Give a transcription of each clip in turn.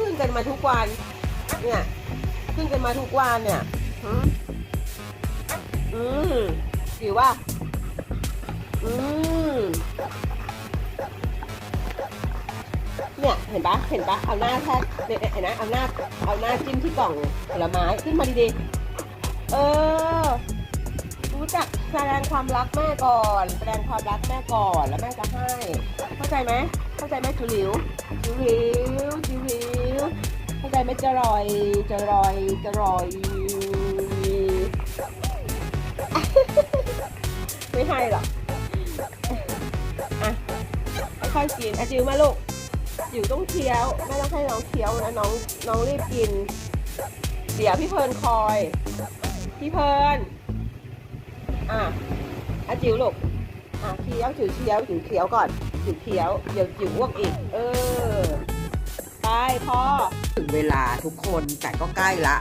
ขึ้นกันมาทุกวัน เนี่ย ขึ้นกันมาทุกวันเนี่ยหืมอืมหิวว่า อืมเนี่ย เห็นปะเห็นปะเอาหน้าแทบเนี่ยเห็นไหมเอาหน้า เอาหน้าจิ้มที่กล่องผลไม้ขึ้นมาดีๆ เออ รู้จัก แสดงความรักแม่ก่อน แสดงความรักแม่ก่อน แล้วแม่จะให้ เข้าใจไหมเข้าใจไหมจิ๋วหลิวจิ๋วหลิวจิ๋วหลิวเข้าใจไหมจะรอยจะรอยจะรอยไม่ให้หรอกอะค่อยกินอะจิ๋วมาลูกจิ๋วต้องเคี้ยวไม่ต้องให้น้องเคี้ยวนะน้องน้องรีบกิน เดี๋ยวพี่เพลิร์นคอย พี่เพลิร์น อะอะจิ๋วลูกอะเคี้ยวจิ๋วเคี้ยวจิ๋วเคี้ยวก่อนจิ๋วเคี้ยวเดี๋ยวจิ๋วอ้วกอีก เออ ไปพ่อ ถึงเวลาทุกคนแต่ก็ใกล้ละ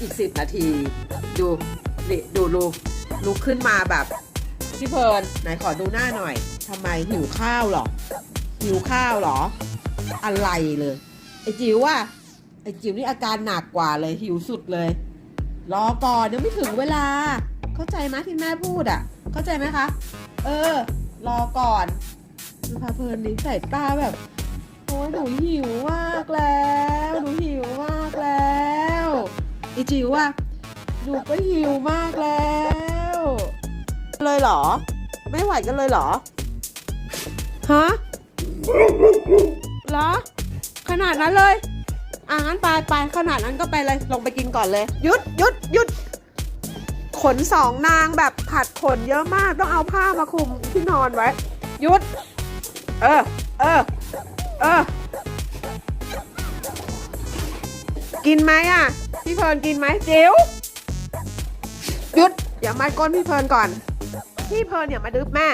อีกสิบนาที ดูนี่ดูลูกลุกขึ้นมาแบบพี่เพลินไหนขอดูหน้าหน่อยทำไมหิวข้าวหรอ หิวข้าวหรอ อะไรเลย ไอจิ๋วว่าไอจิ๋วนี่อาการหนักกว่าเลยหิวสุดเลย รอก่อนยังไม่ถึงเวลา เข้าใจไหมที่แม่พูดอะ เข้าใจไหมคะ เออ รอก่อนดูพาเพลินนี่ใส่ตาแบบ โอ้ยหนูหิวมากแล้วหนูหิวมากแล้วไอจิ๋วอะหนูก็หิวมากแล้ว เลยเหรอ ไม่ไหวกันเลยเหรอ ฮะเหรอ ขนาดนั้นเลยอะงั้นไปไปขนาดนั้นก็ไปเลย ลงไปกินก่อนเลย หยุดหยุดหยุด ขนสองนางแบบผัดขนเยอะมากต้องเอาผ้ามาคลุมที่นอนไว้หยุด เออ เออ เออ กินไหมอะ พี่เพลินกินไหมเจิ๋วหยุดอย่ามาก้นพี่เพลินก่อน พี่เพลินอย่ามาดึบแม่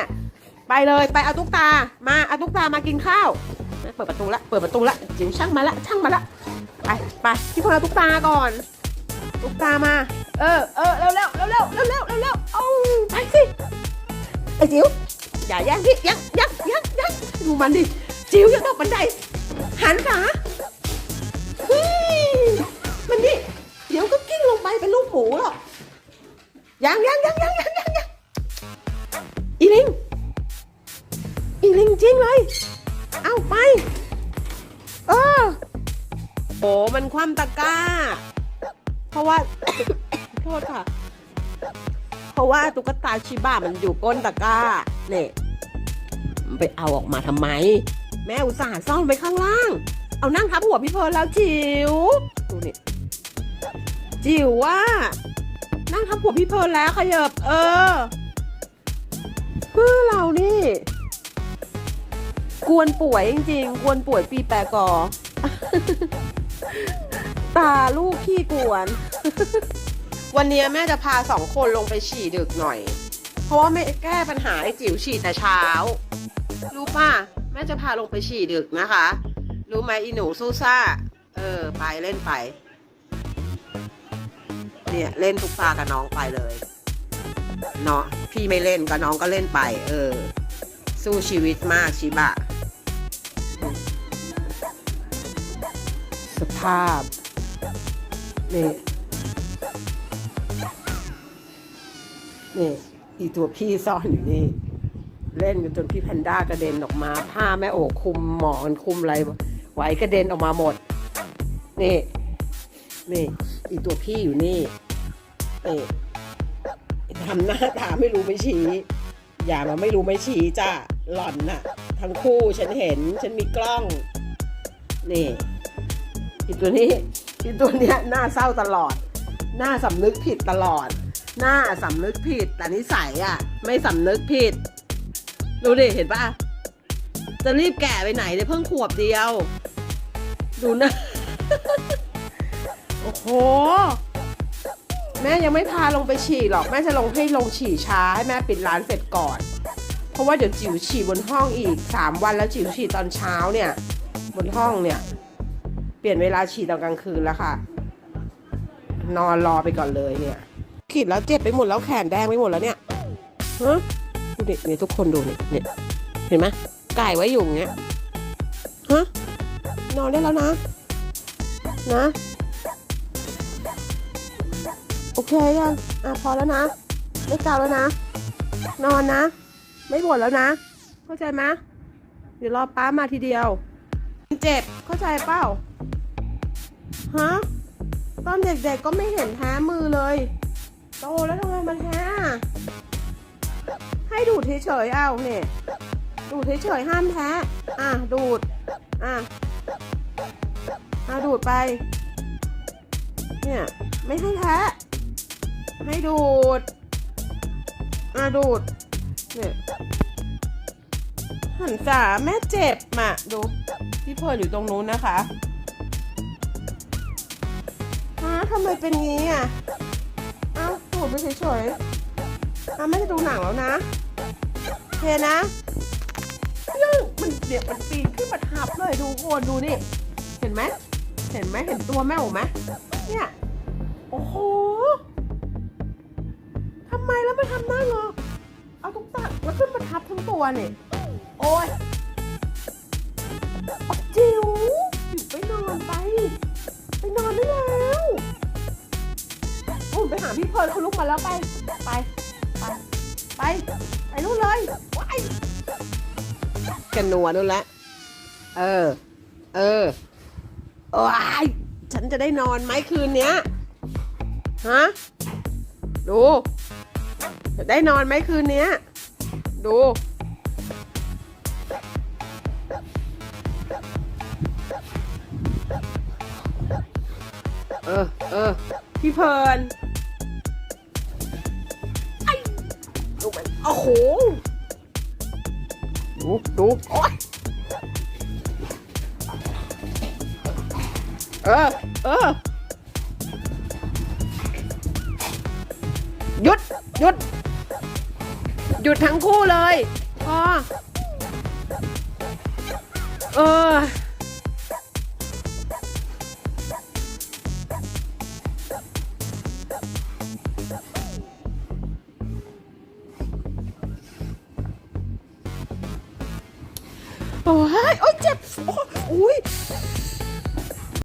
ไปเลยไปเอาตุ๊กตา มาเอาตุ๊กตามากินข้าวเปิดประตูละเปิดประตูละจิ๋วช่างมาละช่างมาละไปไปพี่เพลินเอาตุ๊กตาก่อน ตุ๊กตามา เออเออเร็วเร็วเร็วเร็วเร็วเร็วเร็วเร็วเอาไปสิไอ้จิ๋วอย่าแย่งพี่ยังยังยังยังดูมันดิจิ๋วอย่าตกบันไดหันขาเฮ้ยมันนี่เดี๋ยวก็กิ้งลงไปเป็นลูกหมูหรอกยังยังยังยังยังยังยังอีลิงอีลิงจริงเลยเอาไป เออโอ้มันคว่ำตะกร้า เพราะว่าโทษค่ะ เพราะว่าตุ๊กตาชิบะมันอยู่ก้นตะกร้าเนี่ยไปเอาออกมาทำไม แม่อุตส่าห์ซ่อนไว้ข้างล่าง เอานั่งทับหัวพี่เพลิร์นแล้วจิ๋วดูนี่จิ๋วว่า นั่งทับหัวพี่เพลิร์นแล้วขยับ เออเพื่อเรานี่ กวนป่วยจริงๆ กวนป่วยปีแปรกอ ตาลูกขี้กวน วันนี้แม่จะพาสองคนลงไปฉี่ดึกหน่อย เพราะว่าไม่แก้ปัญหาไอ้จิ๋วฉี่แต่เช้า รู้ป่ะ แม่จะพาลงไปฉี่ดึกนะคะ รู้ไหมอีหนูซูซ่า เออ ไปเล่นไป เนี่ยเล่นทุกตากับน้องไปเลย เนาะพี่ไม่เล่นก็น้องก็เล่นไป เออ สู้ชีวิตมากชิบะสภาพ นี่ นี่ อีตัวพี่ซ่อนอยู่นี่ เล่นกันจนพี่แพนด้ากระเด็นออกมา ผ้าแม่โอบคุมหมอนคุมอะไรไหวกระเด็นออกมาหมด นี่ นี่ อีตัวพี่อยู่นี่นี่ทำหน้าตาไม่รู้ไม่ชี้ อย่ามาไม่รู้ไม่ชี้จ้าหล่อนน่ะ ทั้งคู่ฉันเห็นฉันมีกล้อง นี่อีตัวนี้ีตัวเนี้ยหน้าเศร้าตลอด หน้าสำนึกผิดตลอด หน้าสำนึกผิด แต่นิสัยอะ ไม่สำนึกผิด ดูดิ เห็นปะจะรีบแก่ไปไหนเลยเพิ่งขวบเดียว ดูนะ โอ้โห แม่ยังไม่พาลงไปฉี่หรอก แม่จะลงให้ลงฉี่ช้าให้แม่ปิดร้านเสร็จก่อน เพราะว่าเดี๋ยวจิ๋วฉี่บนห้องอีกสามวันแล้วจิ๋วฉี่ตอนเช้าเนี่ย บนห้องเนี่ย เปลี่ยนเวลาฉี่ตอนกลางคืนแล้วค่ะ นอนรอไปก่อนเลยเนี่ยขีดแล้วเจ็บไปหมดแล้วแขนแดงไปหมดแล้วเนี่ยฮะดูดิเนี่ยทุกคนดูนี่เนี่ยเห็นไหมไก่ไว้อยู่เงี้ยฮะนอนได้แล้วนะ นะโอเคยังอะพอแล้วนะไม่เกาแล้วนะ นอนนะ ไม่บ่นแล้วนะ เข้าใจไหมเดี๋ยวรอป้ามาทีเดียว เจ็บเข้าใจเปล่าฮะตอนเด็กๆก็ไม่เห็นแท้มือเลย โตแล้วทำไมมาแท้ให้ดูดเฉยๆเอาเนี่ยดูดเฉยๆห้ามแท้อะดูดอะอะดูดไป เนี่ยไม่ให้แท้ให้ดูดอะดูดเนี่ย หันษาแม่เจ็บมาดูพี่เพลิร์นอยู่ตรงนู้นนะคะฮะทำไมเป็นงี้อะเอ้าดูดไปเฉยๆอะไม่ได้ดูหนังแล้วนะเคนะยังมันเดี๋ยวมันปีนขึ้นมาทับเลยดูโอนดูนี่ เห็นไหมเห็นไหมเห็นตัวแม่โอไหมเนี่ยโอ้โหทำไมแล้วไม่ทำหน้างอเอาตุ๊กตาแล้วขึ้นมาทับทั้งตัวเนี่ย โอ้ยจิ๋วจิ๋วไปนอนไป ไปนอนได้แล้วโอ้ยไปหาพี่เพลิร์เขาลุกมาแล้วไป ไป ไป ไป ไปนู่นเลยว้ายกันนัวนู่นละ เออ เออว้ยฉันจะได้นอนไหมคืนเนี้ย ฮะ ดู จะได้นอนไหมคืนเนี้ย ดู เออ เออ พี่เพลิร์นไอ้ดูมันโอ้โหดูดูโอ๊ยเออ เออ หยุด หยุด หยุดทั้งคู่เลย พอ เออ เจ็บโอ้ย